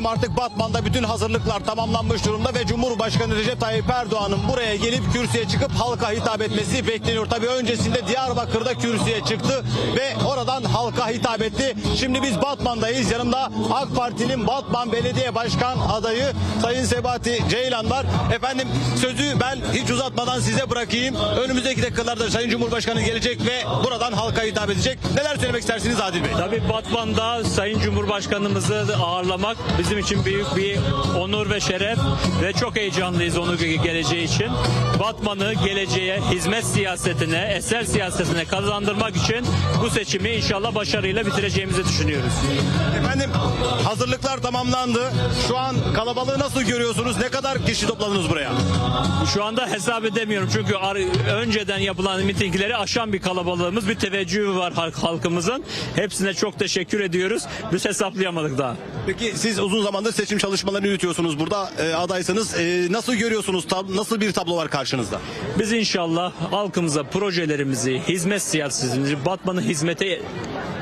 Efendim artık Batman'da bütün hazırlıklar tamamlanmış durumda ve Cumhurbaşkanı Recep Tayyip Erdoğan'ın buraya gelip kürsüye çıkıp halka hitap etmesi bekleniyor. Tabii öncesinde Diyarbakır'da kürsüye çıktı ve oradan halka hitap etti. Şimdi biz Batman'dayız. Yanımda AK Parti'nin Batman Belediye Başkan adayı Sayın Sebati Ceylan var. Efendim sözü ben hiç uzatmadan size bırakayım. Önümüzdeki dakikalarda Sayın Cumhurbaşkanı gelecek ve buradan halka hitap edecek. Neler söylemek istersiniz Adil Bey? Tabii Batman'da Sayın Cumhurbaşkanımızı ağırlamak bizim için büyük bir onur ve şeref ve çok heyecanlıyız onu geleceği için. Batman'ı geleceğe, hizmet siyasetine, eser siyasetine kazandırmak için bu seçimi inşallah başarıyla bitireceğimizi düşünüyoruz. Efendim hazırlıklar tamamlandı. Şu an kalabalığı nasıl görüyorsunuz? Ne kadar kişi topladınız buraya? Şu anda hesap edemiyorum çünkü önceden yapılan mitingleri aşan bir kalabalığımız, bir teveccühü var halk- halkımızın. Hepsine çok teşekkür ediyoruz. Biz hesaplayamadık daha. Peki siz uzun zamandır seçim çalışmalarını yürütüyorsunuz burada e, adaysanız. E, nasıl görüyorsunuz? Tab- nasıl bir tablo var karşınızda? Biz inşallah halkımıza projelerimizi, hizmet siyasetimizi, Batman'ın hizmete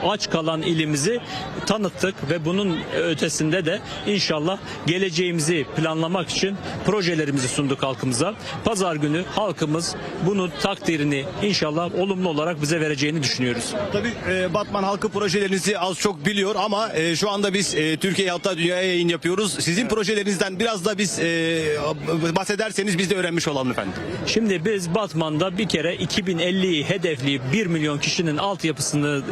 aç kalan ilimizi tanıttık ve bunun ötesinde de inşallah geleceğimizi planlamak için projelerimizi sunduk halkımıza. Pazar günü halkımız bunu takdirini inşallah olumlu olarak bize vereceğini düşünüyoruz. Tabii e, Batman halkı projelerinizi az çok biliyor ama e, şu anda biz e, Türkiye'ye hatta dünyaya yayın yapıyoruz. Sizin projelerinizden biraz da biz e, bahsederseniz biz de öğrenmiş olalım efendim. Şimdi biz Batman'da bir kere 2050'yi hedefleyip 1 milyon kişinin altyapısını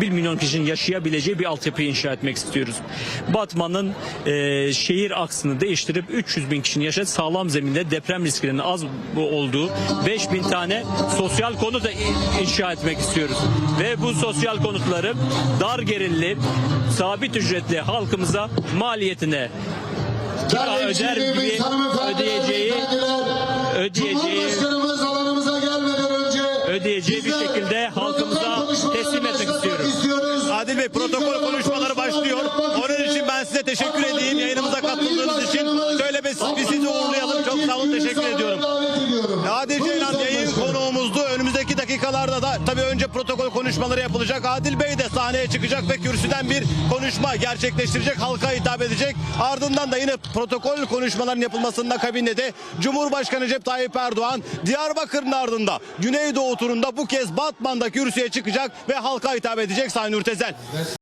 1 milyon kişinin yaşayabileceği bir altyapı inşa etmek istiyoruz. Batman'ın e, şehir aksını değiştirip 300 bin kişinin yaşadığı sağlam zeminde deprem riskinin az olduğu 5000 tane sosyal konut in- inşa etmek istiyoruz. Ve bu sosyal konutları dar gerilimli sabit ücretli halkımıza maliyetine kira öder gibi ödeyeceği ödeyeceği Cumhurbaşkanımız alanımıza gelmeden önce ödeyeceği bir şekilde halkımıza teslim etmek istiyoruz. Adil Bey protokol konuşmaları başlıyor. Onun için ben size teşekkür edeyim yayınımıza katıldığınız için. Dakikalarda da tabii önce protokol konuşmaları yapılacak. Adil Bey de sahneye çıkacak ve kürsüden bir konuşma gerçekleştirecek. Halka hitap edecek. Ardından da yine protokol konuşmaların yapılmasının akabinde de Cumhurbaşkanı Recep Tayyip Erdoğan Diyarbakır'ın ardında Güneydoğu turunda bu kez Batman'da kürsüye çıkacak ve halka hitap edecek Sayın Ürtezel.